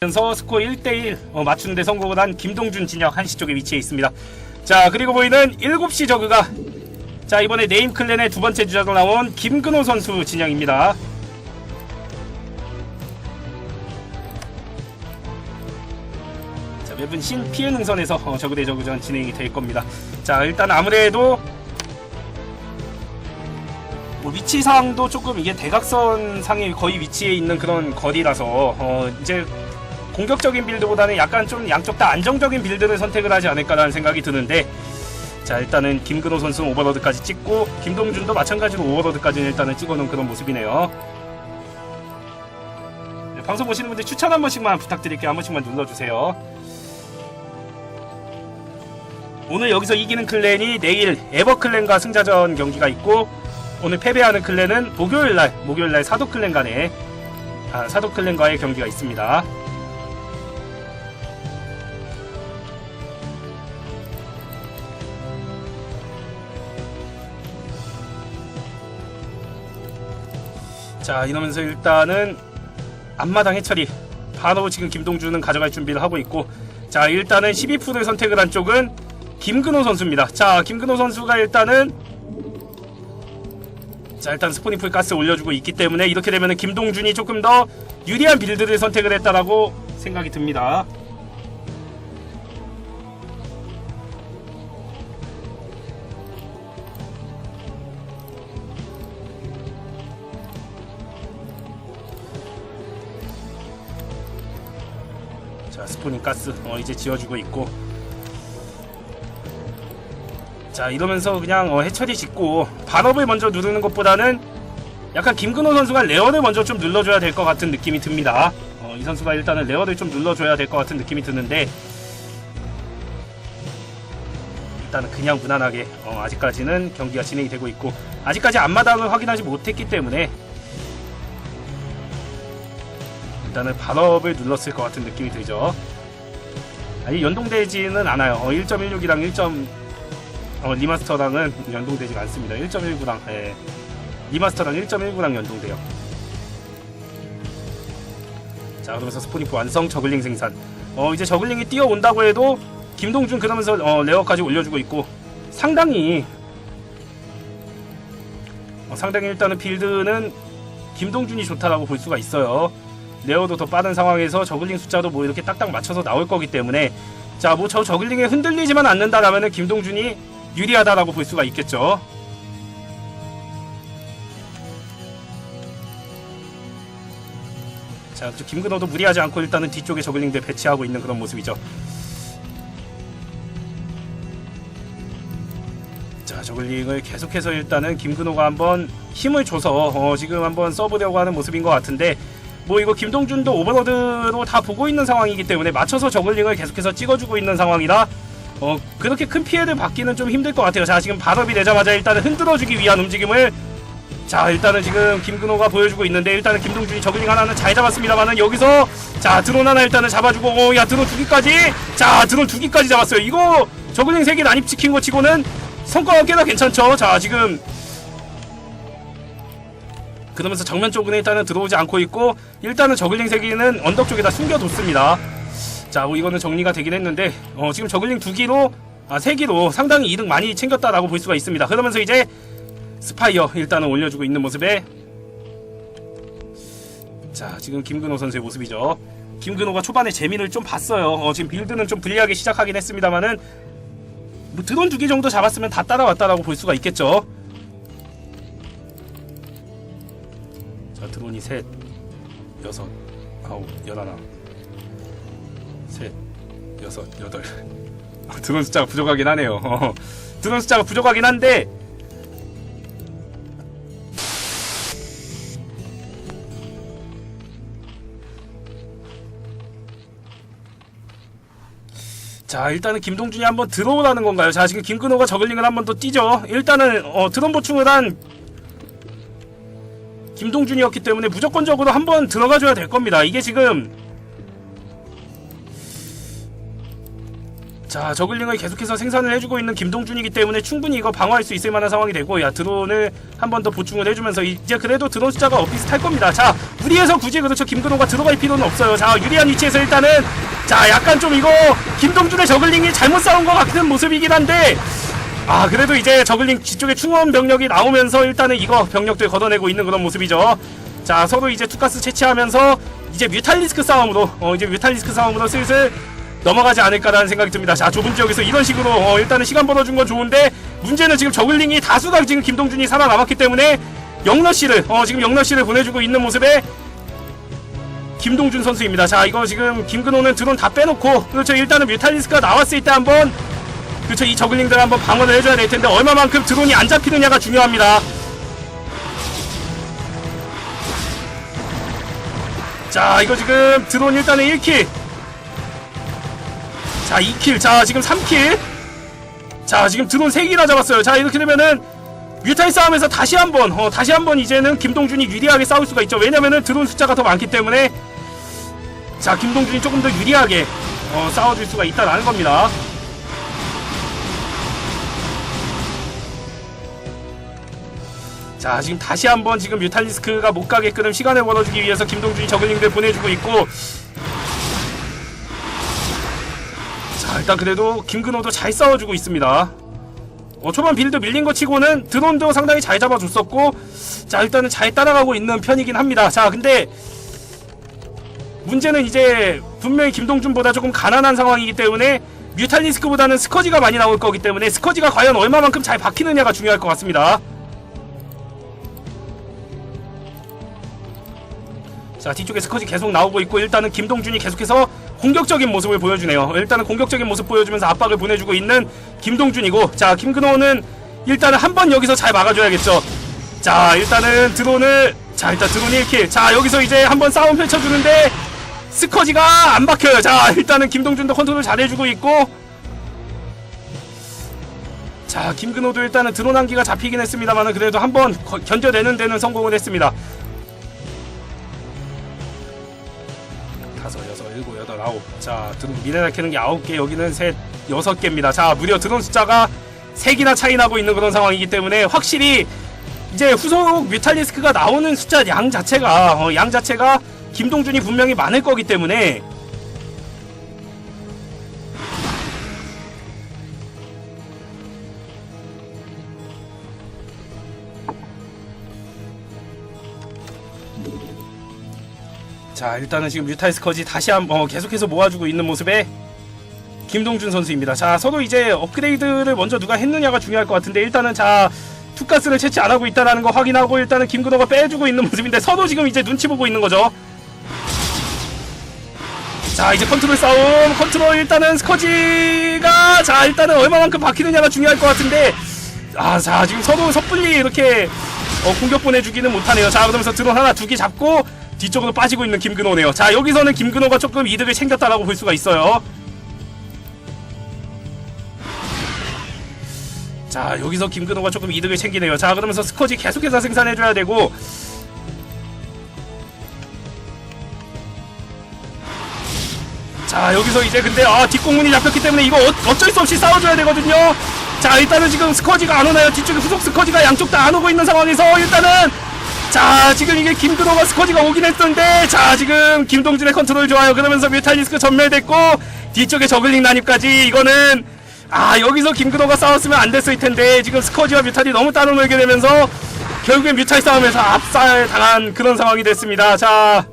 면서 스코어 1대1 어, 맞추는데 성공을 한 김동준 진영 한시 쪽에 위치해 있습니다. 자 그리고 보이는 7시 저그가 자 이번에 네임 클랜의 두 번째 주자로 나온 김근호 선수 진영입니다. 자 맵은 신 피해 능선에서 어, 저그 대 저그전 진행이 될 겁니다. 자 일단 아무래도 뭐 위치상도 조금 이게 대각선 상에 거의 위치해 있는 그런 거리라서 어 이제 공격적인 빌드보다는 약간 좀 양쪽 다 안정적인 빌드를 선택을 하지 않을까라는 생각이 드는데 자 일단은 김근호 선수 는 오버로드까지 찍고 김동준도 마찬가지로 오버로드까지는 일단은 찍어놓은 그런 모습이네요. 네, 방송 보시는 분들 추천 한 번씩만 부탁드릴게요. 한 번씩만 눌러주세요. 오늘 여기서 이기는 클랜이 내일 에버 클랜과 승자전 경기가 있고 오늘 패배하는 클랜은 목요일날 목요일날 사도 클랜 간에 아, 사도 클랜과의 경기가 있습니다. 자 이러면서 일단은 앞마당 해처리 바로 지금 김동준은 가져갈 준비를 하고 있고 자 일단은 12풀을 선택을 한 쪽은 김근호 선수입니다. 자 김근호 선수가 일단은 자 일단 스포니풀 가스 올려주고 있기 때문에 이렇게 되면 김동준이 조금 더 유리한 빌드를 선택을 했다라고 생각이 듭니다. 자 스포닝 가스 어, 이제 지어주고 있고 자 이러면서 그냥 어, 해처리 짓고 반업을 먼저 누르는 것보다는 약간 김근호 선수가 레어를 먼저 좀 눌러줘야 될 것 같은 느낌이 듭니다. 어, 이 선수가 일단은 레어를 좀 눌러줘야 될 것 같은 느낌이 드는데 일단은 그냥 무난하게 어, 아직까지는 경기가 진행이 되고 있고 아직까지 앞마당을 확인하지 못했기 때문에 일단은 반업을 눌렀을 것 같은 느낌이 들죠. 아니 연동되지는 않아요. 어, 1.16이랑 1. 어, 리마스터랑은 연동되지가 않습니다. 1.19랑 예. 리마스터랑 1.19랑 연동돼요. 자 그러면서 스포니프 완성 저글링 생산. 어 이제 저글링이 뛰어온다고 해도 김동준 그러면서 어, 레어까지 올려주고 있고 상당히 어, 상당히 일단은 빌드는 김동준이 좋다라고 볼 수가 있어요. 레어도 더 빠른 상황에서 저글링 숫자도 뭐 이렇게 딱딱 맞춰서 나올 거기 때문에 자 뭐 저 저글링에 흔들리지만 않는다라면은 김동준이 유리하다라고 볼 수가 있겠죠. 자, 저 김근호도 무리하지 않고 일단은 뒤쪽에 저글링들 배치하고 있는 그런 모습이죠. 자, 저글링을 계속해서 일단은 김근호가 한번 힘을 줘서 어, 지금 한번 써보려고 하는 모습인 것 같은데 뭐 이거 김동준도 오버로드로 다 보고 있는 상황이기 때문에 맞춰서 저글링을 계속해서 찍어주고 있는 상황이라 어 그렇게 큰 피해를 받기는 좀 힘들 것 같아요. 자 지금 발업이 되자마자 일단은 흔들어주기 위한 움직임을 자 일단은 지금 김근호가 보여주고 있는데 일단은 김동준이 저글링 하나는 잘 잡았습니다만은 여기서 자 드론 하나 일단은 잡아주고 어, 야 드론 두 기까지 자 드론 두 기까지 잡았어요. 이거 저글링 세개 난입 지킨 거 치고는 성과가 꽤나 괜찮죠. 자 지금 그러면서 정면 쪽은 일단은 들어오지 않고 있고 일단은 저글링 세기는 언덕 쪽에다 숨겨뒀습니다. 자, 뭐 이거는 정리가 되긴 했는데 어, 지금 저글링 두 기로 아, 세 기로 상당히 이득 많이 챙겼다라고 볼 수가 있습니다. 그러면서 이제 스파이어 일단은 올려주고 있는 모습에 자, 지금 김근호 선수의 모습이죠. 김근호가 초반에 재미를 좀 봤어요. 어, 지금 빌드는 좀 불리하게 시작하긴 했습니다만은 뭐 드론 두 개 정도 잡았으면 다 따라왔다라고 볼 수가 있겠죠. 자, 드론이 셋, 여섯, 아홉, 열하나. 셋, 여섯, 여덟. 드론 숫자가 부족하긴 하네요. 어, 드론 숫자가 부족하긴 한데 자 일단은 김동준이 한번 들어오라는 건가요? 자 지금 김근호가 저글링을 한번 더 뛰죠. 일단은 어, 드론 보충을 한 김동준이었기 때문에 무조건적으로 한번 들어가줘야 될 겁니다. 이게 지금 자 저글링을 계속해서 생산을 해주고 있는 김동준이기 때문에 충분히 이거 방어할 수 있을 만한 상황이 되고 야 드론을 한 번 더 보충을 해주면서 이제 그래도 드론 숫자가 엇비슷할 겁니다. 자 무리해서 굳이 그렇죠. 김근호가 들어갈 필요는 없어요. 자 유리한 위치에서 일단은 자 약간 좀 이거 김동준의 저글링이 잘못 싸운 것 같은 모습이긴 한데 아 그래도 이제 저글링 뒤쪽에 충원 병력이 나오면서 일단은 이거 병력들 걷어내고 있는 그런 모습이죠. 자 서로 이제 투가스 채취하면서 이제 뮤탈리스크 싸움으로 어 이제 뮤탈리스크 싸움으로 슬슬 넘어가지 않을까라는 생각이 듭니다. 자, 좁은 지역에서 이런 식으로 어, 일단은 시간 벌어준 건 좋은데 문제는 지금 저글링이 다수가 지금 김동준이 살아남았기 때문에 영러 씨를 어, 지금 영러 씨를 보내주고 있는 모습에 김동준 선수입니다. 자, 이거 지금 김근호는 드론 다 빼놓고 그렇죠. 일단은 뮤탈리스크가 나왔을 때 한번 그렇죠. 이 저글링들 한번 방어를 해줘야 될 텐데 얼마만큼 드론이 안 잡히느냐가 중요합니다. 자, 이거 지금 드론 일단은 1킬 자 2킬. 자 지금 3킬. 자 지금 드론 3개나 잡았어요. 자 이렇게 되면은 뮤탈 싸움에서 다시 한번 어, 다시 한번 이제는 김동준이 유리하게 싸울 수가 있죠. 왜냐면은 드론 숫자가 더 많기 때문에 자 김동준이 조금 더 유리하게 어, 싸워줄 수가 있다라는 겁니다. 자 지금 다시 한번 지금 뮤탈리스크가 못 가게끔 시간을 벌어주기 위해서 김동준이 저글링들 보내주고 있고 일단 그래도 김근호도 잘 싸워주고 있습니다. 어, 초반 빌드 밀린 거 치고는 드론도 상당히 잘 잡아줬었고 자 일단은 잘 따라가고 있는 편이긴 합니다. 자 근데 문제는 이제 분명히 김동준보다 조금 가난한 상황이기 때문에 뮤탈리스크보다는 스커지가 많이 나올 거기 때문에 스커지가 과연 얼마만큼 잘 박히느냐가 중요할 것 같습니다 자 뒤쪽에 스커지 계속 나오고 있고 일단은 김동준이 계속해서 공격적인 모습을 보여주네요. 일단은 공격적인 모습 보여주면서 압박을 보내주고 있는 김동준이고 자 김근호는 일단은 한 번 여기서 잘 막아줘야겠죠. 자 일단은 드론을 자 일단 드론 1킬. 자 여기서 이제 한번 싸움 펼쳐주는데 스커지가 안 박혀요. 자 일단은 김동준도 컨트롤 잘해주고 있고. 자 김근호도 일단은 드론 한기가 잡히긴 했습니다만 그래도 한번 견뎌내는 데는 성공을 했습니다 아홉. 자, 드론 미네랄 캐는 게 아홉 개, 여기는 셋, 여섯 개입니다. 자, 무려 드론 숫자가 세 개나 차이 나고 있는 그런 상황이기 때문에 확실히 이제 후속 뮤탈리스크가 나오는 숫자 양 자체가 어, 양 자체가 김동준이 분명히 많을 거기 때문에 자 일단은 지금 뮤탈스커지 다시 한번 어, 계속해서 모아주고 있는 모습에 김동준 선수입니다. 자 서로 이제 업그레이드를 먼저 누가 했느냐가 중요할 것 같은데 일단은 자 투가스를 채취 안 하고 있다라는 거 확인하고 일단은 김근호가 빼주고 있는 모습인데 서로 지금 이제 눈치 보고 있는 거죠. 자 이제 컨트롤 싸움 컨트롤 일단은 스커지가 자 일단은 얼마만큼 박히느냐가 중요할 것 같은데 아 자 지금 서로 섣불리 이렇게 어, 공격 보내주기는 못하네요. 자 그러면서 드론 하나 두 개 잡고 뒤쪽으로 빠지고 있는 김근호네요. 자 여기서는 김근호가 조금 이득을 챙겼다라고 볼 수가 있어요. 자 여기서 김근호가 조금 이득을 챙기네요. 자 그러면서 스커지 계속해서 생산해줘야 되고 자 여기서 이제 근데 아 뒷공문이 잡혔기 때문에 이거 어, 어쩔 수 없이 싸워줘야 되거든요. 자 일단은 지금 스커지가 안 오나요? 뒤쪽에 후속 스커지가 양쪽 다 안 오고 있는 상황에서 일단은 자 지금 이게 김근호가 스커지가 오긴 했던데 자 지금 김동준의 컨트롤 좋아요. 그러면서 뮤탈리스크 전멸됐고 뒤쪽에 저글링 난입까지. 이거는 아 여기서 김근호가 싸웠으면 안 됐을 텐데 지금 스커지와 뮤탈이 너무 따로 놀게 되면서 결국엔 뮤탈 싸움에서 압살 당한 그런 상황이 됐습니다. 자